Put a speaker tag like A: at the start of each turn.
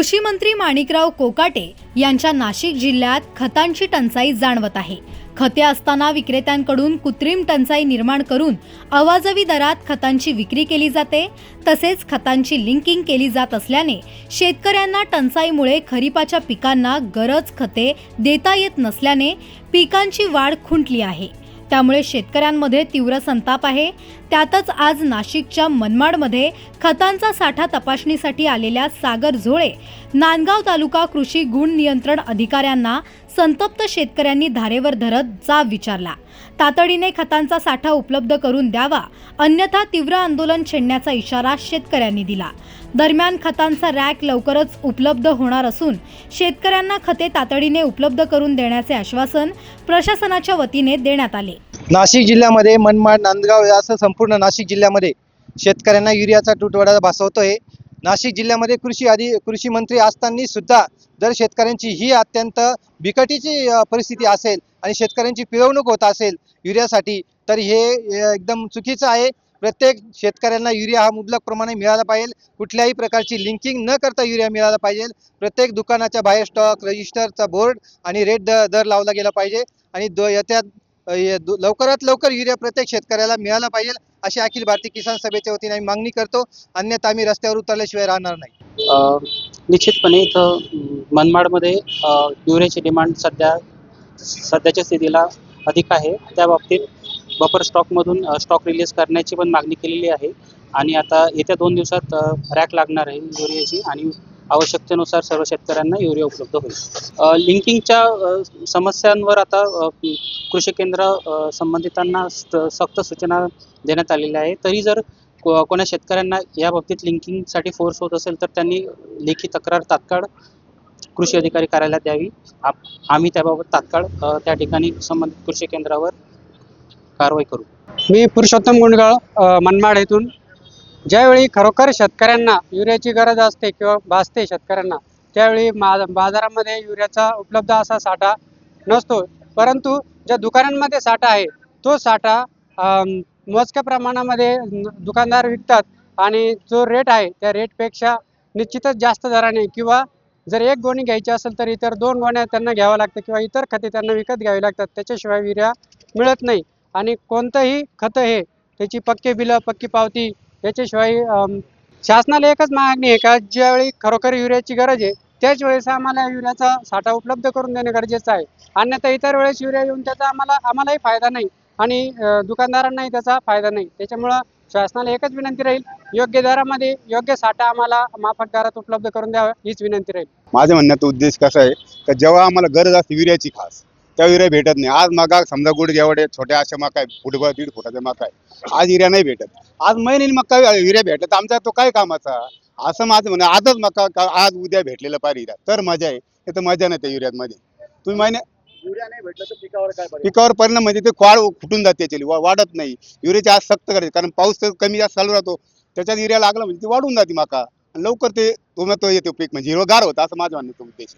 A: कृषी मंत्री माणिकराव कोकाटे यांच्या नाशिक जिल्ह्यात खतांची टंचाई जाणवत आहे. खते असताना विक्रेत्यांकडून कृत्रिम टंचाई निर्माण करून अवाजवी दरात खतांची विक्री केली जाते. तसेच खतांची लिंकिंग केली जात असल्याने शेतकऱ्यांना टंचाईमुळे खरीपाच्या पिकांना गरज खते देता येत नसल्याने पिकांची वाढ खुंटली आहे. त्यामुळे शेतकऱ्यांमध्ये तीव्र संताप आहे. त्यातच आज नाशिकच्या मनमाडमध्ये खतांचा साठा तपासणीसाठी आलेल्या सागर झोळे नांदगाव तालुका कृषी गुण नियंत्रण अधिकाऱ्यांना संतप्त शेतकऱ्यांनी धारेवर धरत जाब विचारला. तातडीने खतांचा साठा उपलब्ध करून द्यावा अन्यथा तीव्र आंदोलन छेडण्याचा इशारा शेतकऱ्यांनी दिला. दरम्यान खतांचा रॅक लवकरच उपलब्ध होणार असून शेतकऱ्यांना खते तातडीने उपलब्ध करून देण्याचे आश्वासन प्रशासनाच्या वतीने देण्यात आले.
B: नाशिक जिल्ह्यामध्ये मनमाड नांदगाव असं संपूर्ण नाशिक जिल्ह्यामध्ये शेतकऱ्यांना युरियाचा तुटवडा भासवतोय. नाशिक जिल्ह्यामध्ये कृषी अधि कृषी मंत्री असताना सुद्धा जर शेतकऱ्यांची ही अत्यंत बिकटीची परिस्थिती असेल आणि शेतकऱ्यांची पिळवणूक होत असेल युरियासाठी तर हे एकदम चुकीचं आहे. प्रत्येक शेतकऱ्यांना युरिया हा मुबलक प्रमाणे मिळाला पाहिजे. कुठल्याही प्रकारची लिंकिंग न करता युरिया मिळाला पाहिजे. प्रत्येक दुकानाच्या बाहेर स्टॉक रजिस्टरचा बोर्ड आणि रेट द दर लावला गेला पाहिजे. आणि दो येत्या दु- लवकरात लवकर युरिया प्रत्येक शेतकऱ्याला मिळाला पाहिजे. अशी अखिल भारतीय किसान सभेच्या वतीने आम्ही मागणी करतो अन्यथा आम्ही रस्त्यावर उतरल्याशिवाय राहणार नाही.
C: निश्चितपणे इथं मनमाडमध्ये युरियाची डिमांड सध्या सध्याच्या स्थितीला अधिक आहे. त्या बाबतीत बफर स्टॉकमधून स्टॉक रिलीज करण्याची पण मागणी केलेली आहे. आणि आता येत्या दोन दिवसात रॅक लागणार आहे युरियाची आणि आवश्यकतेनुसार सर्व शेतकऱ्यांना युरिया उपलब्ध होईल. लिंकिंगच्या समस्यांवर आता कृषी केंद्र संबंधितांना सक्त सूचना देण्यात आलेल्या आहे तरी जर को- कोणा शेतकऱ्यांना या बाबतीत लिंकिंगसाठी फोर्स होत असेल तर त्यांनी लेखी तक्रार तात्काळ कृषी अधिकारी कार्यालयात द्यावी. आप- आम्ही त्याबाबत तात्काळ त्या ठिकाणी संबंधित कृषी केंद्रावर कारवाई करू.
D: मी पुरुषोत्तम गुंडगाळ मनमाड येथून ज्यावेळी खरोखर शेतकऱ्यांना युरियाची गरज असते किंवा भासते शेतकऱ्यांना त्यावेळी मा बाजारामध्ये युरियाचा उपलब्ध असा साठा नसतो. परंतु ज्या दुकानांमध्ये साठा आहे तो साठा मोजक्या प्रमाणामध्ये दुकानदार विकतात आणि जो रेट आहे त्या रेटपेक्षा निश्चितच जास्त दराने किंवा जर एक गोणी घ्यायची असेल तर इतर दोन गोण्या त्यांना घ्यावं लागतं किंवा इतर खते त्यांना विकत घ्यावी लागतात त्याच्याशिवाय युरिया मिळत नाही. आणि कोणतंही खतं हे त्याची पक्के बिलं पक्की पावती याच्याशिवाय शासनाला एकच मागणी आहे का ज्यावेळी खरोखर युरियाची गरज आहे त्याच वेळेस आम्हाला युरियाचा साठा उपलब्ध करून देणे गरजेचं आहे. अन्यथा इतर वेळेस युरिया येऊन त्याचा आम्हाला आम्हालाही फायदा नाही आणि दुकानदारांनाही त्याचा फायदा नाही. त्याच्यामुळं शासनाला एकच विनंती राहील योग्य दरामध्ये योग्य साठा आम्हाला माफक दरात उपलब्ध करून द्यावा हीच विनंती राहील.
E: माझ्या म्हणण्याचा उद्देश कसा आहे का जेव्हा आम्हाला गरज असते युरियाची खास त्या युरिया भेटत नाही. आज मगा समजा गुड छोट्या अशा मका आहे फुटबॉल दीड फुटाच्या मका आहे. आज युरिया नाही भेटत. आज महिन्याने मका युरिया भेटत आमचा तो काय कामाचा? असं माझं म्हणणं आजच मका आज उद्या भेटलेलं पार युरिया तर मजा आहे. हे तर मजा नाही त्या युरियामध्ये तुम्ही महिन्या
B: युरिया नाही भेटलं तर पिकावर काय
E: पिकावर परिणाम म्हणजे ते क्वाड फुटून जाते त्याची वाढत नाही. युरियाची आज सक्त करायची कारण पाऊस तर कमी जास्त चालू राहतो. त्याच्यात युरिया लागला म्हणजे ती वाढून जाते मका. लवकर ते तो येतो पीक म्हणजे हिरवगार होतं असं माझं म्हणण्याचा उद्देश